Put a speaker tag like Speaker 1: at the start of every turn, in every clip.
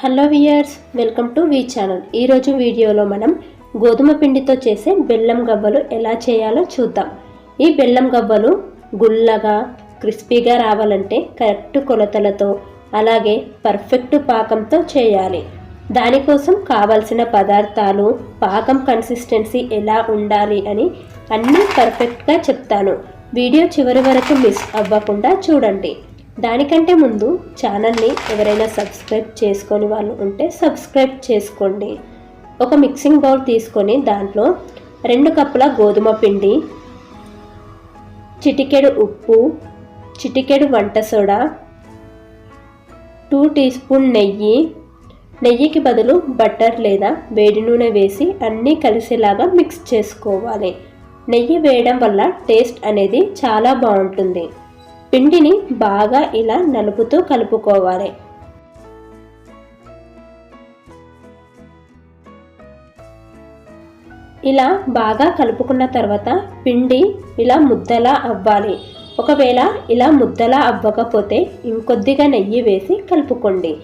Speaker 1: Hello viewers welcome to V channel. ఈరోజు వీడియోలో మనం గోధుమ పిండితో చేసే బెల్లం గవ్వలు ఎలా చేయాలో చూద్దాం. ఈ బెల్లం గవ్వలు గుల్లగా క్రిస్పీగా రావాలంటే కరెక్ట్ కొలతలతో అలాగే పర్ఫెక్ట్ పాకంతో చేయాలి. దానికోసం కావలసిన పదార్థాలు పాకం కన్సిస్టెన్సీ ఎలా ఉండాలి అని అన్నీ పర్ఫెక్ట్గా చెప్తాను. వీడియో చివరి వరకు మిస్ అవ్వకుండా చూడండి. దానికంటే ముందు ఛానల్ని ఎవరైనా సబ్స్క్రైబ్ చేసుకొని వాళ్ళు ఉంటే సబ్స్క్రైబ్ చేసుకోండి. ఒక మిక్సింగ్ బౌల్ తీసుకొని దాంట్లో రెండు కప్పుల గోధుమ పిండి చిటికెడు ఉప్పు చిటికెడు వంట సోడా టూ టీ స్పూన్ నెయ్యి. నెయ్యికి బదులు బటర్ లేదా వేడి నూనె వేసి అన్నీ కలిసేలాగా మిక్స్ చేసుకోవాలి. నెయ్యి వేయడం వల్ల టేస్ట్ అనేది చాలా బాగుంటుంది. పిండిని బాగా ఇలా నలుపుతూ కలుపుకోవాలి. ఇలా బాగా కలుపుకున్న తర్వాత పిండి ఇలా ముద్దలా అవ్వాలి. ఒకవేళ ఇలా ముద్దలా అవ్వకపోతే ఇంకొద్దిగా నెయ్యి వేసి కలుపుకోండి.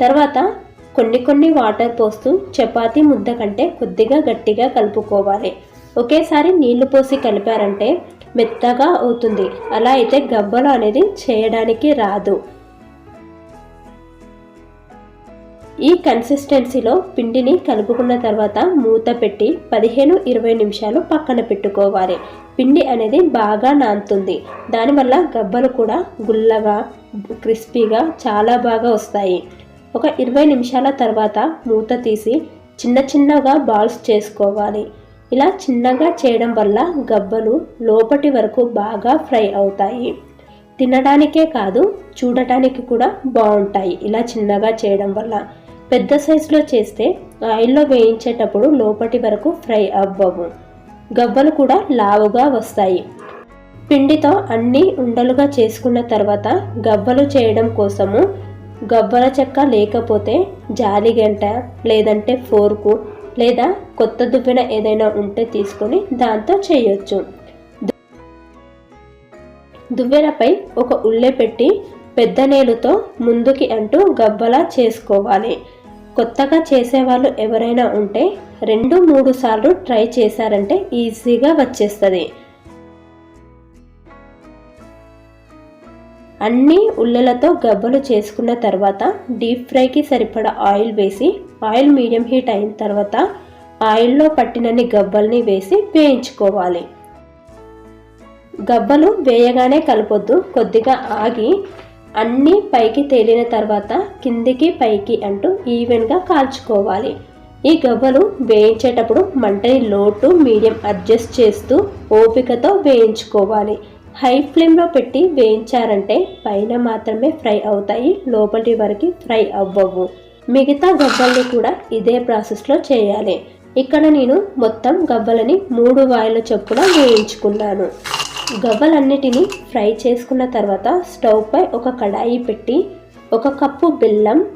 Speaker 1: తర్వాత కొన్ని కొన్ని వాటర్ పోస్తూ చపాతీ ముద్ద కంటే కొద్దిగా గట్టిగా కలుపుకోవాలి. ఒకేసారి నీళ్ళు పోసి కలిపారంటే మెత్తగా అవుతుంది. అలా అయితే గబ్బలు అనేది చేయడానికి రాదు. ఈ కన్సిస్టెన్సీలో పిండిని కలుపుకున్న తర్వాత మూత పెట్టి పదిహేను ఇరవై నిమిషాలు పక్కన పెట్టుకోవాలి. పిండి అనేది బాగా నానుతుంది. దానివల్ల గబ్బలు కూడా గుల్లగా క్రిస్పీగా చాలా బాగా వస్తాయి. ఒక ఇరవై నిమిషాల తర్వాత మూత తీసి చిన్న చిన్నగా బాల్స్ చేసుకోవాలి. ఇలా చిన్నగా చేయడం వల్ల గబ్బలు లోపటి వరకు బాగా ఫ్రై అవుతాయి. తినడానికే కాదు చూడటానికి కూడా బాగుంటాయి ఇలా చిన్నగా చేయడం వల్ల. పెద్ద సైజులో చేస్తే ఆయిల్లో వేయించేటప్పుడు లోపటి వరకు ఫ్రై అవ్వవు. గవ్వలు కూడా లావుగా వస్తాయి. పిండితో అన్ని ఉండలుగా చేసుకున్న తర్వాత గవ్వలు చేయడం కోసము గవ్వల చెక్క లేకపోతే జాలిగంట లేదంటే ఫోర్కు లేదా కొత్త దువ్వెన ఏదైనా ఉంటే తీసుకొని దాంతో చేయొచ్చు. దువ్వెనపై ఒక ఉల్లె పెట్టి పెద్ద నేలుతో ముందుకి అంటూ గబ్బలా చేసుకోవాలి. కొత్తగా చేసేవాళ్ళు ఎవరైనా ఉంటే రెండు మూడు సార్లు ట్రై చేశారంటే ఈజీగా వచ్చేస్తుంది. అన్ని ఉల్లెలతో గబ్బలు చేసుకున్న తర్వాత డీప్ ఫ్రైకి సరిపడా ఆయిల్ వేసి ఆయిల్ మీడియం హీట్ అయిన తర్వాత ఆయిల్లో పట్టినన్ని గబ్బల్ని వేసి వేయించుకోవాలి. గబ్బలు వేయగానే కలపొద్దు కొద్దిగా ఆగి అన్నీ పైకి తేలిన తర్వాత కిందికి పైకి అంటూ ఈవెన్గా కాల్చుకోవాలి. ఈ గవ్వలు వేయించేటప్పుడు మంటని లోటు మీడియం అడ్జస్ట్ చేస్తూ ఓపికతో వేయించుకోవాలి. హై ఫ్లేమ్లో పెట్టి వేయించారంటే పైన మాత్రమే ఫ్రై అవుతాయి లోపలి వరకు ఫ్రై అవ్వవు. మిగతా గబ్బల్ని కూడా ఇదే ప్రాసెస్లో చేయాలి. ఇక్కడ నేను మొత్తం గవ్వలని మూడు వాయిల చొప్పున వేయించుకున్నాను. గవ్వలన్నిటినీ ఫ్రై చేసుకున్న తర్వాత స్టవ్ పై ఒక కడాయి పెట్టి ఒక కప్పు బెల్లం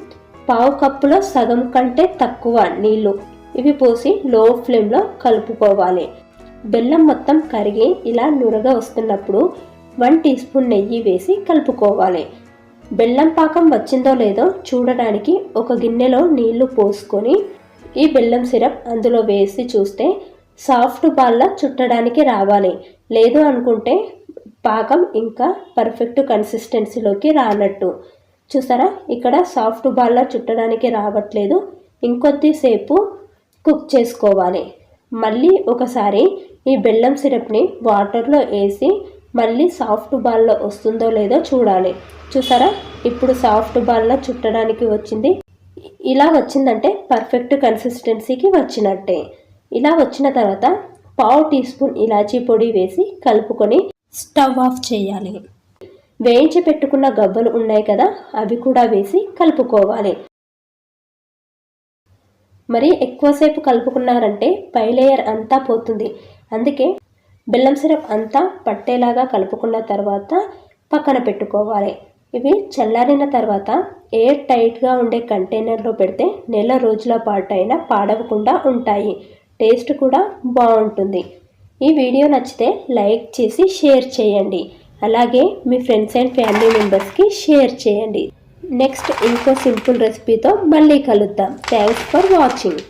Speaker 1: పావు కప్పులో సగం కంటే తక్కువ నీళ్ళు ఇవి పోసి లో ఫ్లేమ్లో కలుపుకోవాలి. బెల్లం మొత్తం కరిగి ఇలా నురగ వస్తున్నప్పుడు వన్ టీ స్పూన్ నెయ్యి వేసి కలుపుకోవాలి. బెల్లం పాకం వచ్చిందో లేదో చూడడానికి ఒక గిన్నెలో నీళ్ళు పోసుకొని ఈ బెల్లం సిరప్ అందులో వేసి చూస్తే సాఫ్ట్ బాల్లా చుట్టడానికి రావాలి. లేదు అనుకుంటే పాకం ఇంకా పర్ఫెక్ట్ కన్సిస్టెన్సీలోకి రానట్టు. చూసారా? ఇక్కడ సాఫ్ట్ బాల్లా చుట్టడానికి రావట్లేదు. ఇంకొద్దిసేపు కుక్ చేసుకోవాలి. మళ్ళీ ఒకసారి ఈ బెల్లం సిరప్ని వాటర్లో వేసి మళ్ళీ సాఫ్ట్ బాల్లో వస్తుందో లేదో చూడాలి. చూసారా? ఇప్పుడు సాఫ్ట్ బాల్లో చుట్టడానికి వచ్చింది. ఇలా వచ్చిందంటే పర్ఫెక్ట్ కన్సిస్టెన్సీకి వచ్చినట్టే. ఇలా వచ్చిన తర్వాత పావు టీ స్పూన్ ఇలాచీ పొడి వేసి కలుపుకొని స్టవ్ ఆఫ్ చేయాలి. వేయించి పెట్టుకున్న గబ్బలు ఉన్నాయి కదా అవి కూడా వేసి కలుపుకోవాలి. మరి ఎక్కువసేపు కలుపుకున్నారంటే పై లేయర్ అంతా పోతుంది. అందుకే బెల్లం సిరప్ అంతా పట్టేలాగా కలుపుకున్న తర్వాత పక్కన పెట్టుకోవాలి. ఇవి చల్లారిన తర్వాత ఎయిర్ టైట్గా ఉండే కంటైనర్లో పెడితే నెల రోజుల పాటైనా పాడవకుండా ఉంటాయి. టేస్ట్ కూడా బాగుంటుంది. ఈ వీడియో నచ్చితే లైక్ చేసి షేర్ చేయండి. అలాగే మీ ఫ్రెండ్స్ అండ్ ఫ్యామిలీ మెంబర్స్కి షేర్ చేయండి. నెక్స్ట్ ఇంకో సింపుల్ రెసిపీతో మళ్ళీ కలుద్దాం. Thanks for watching.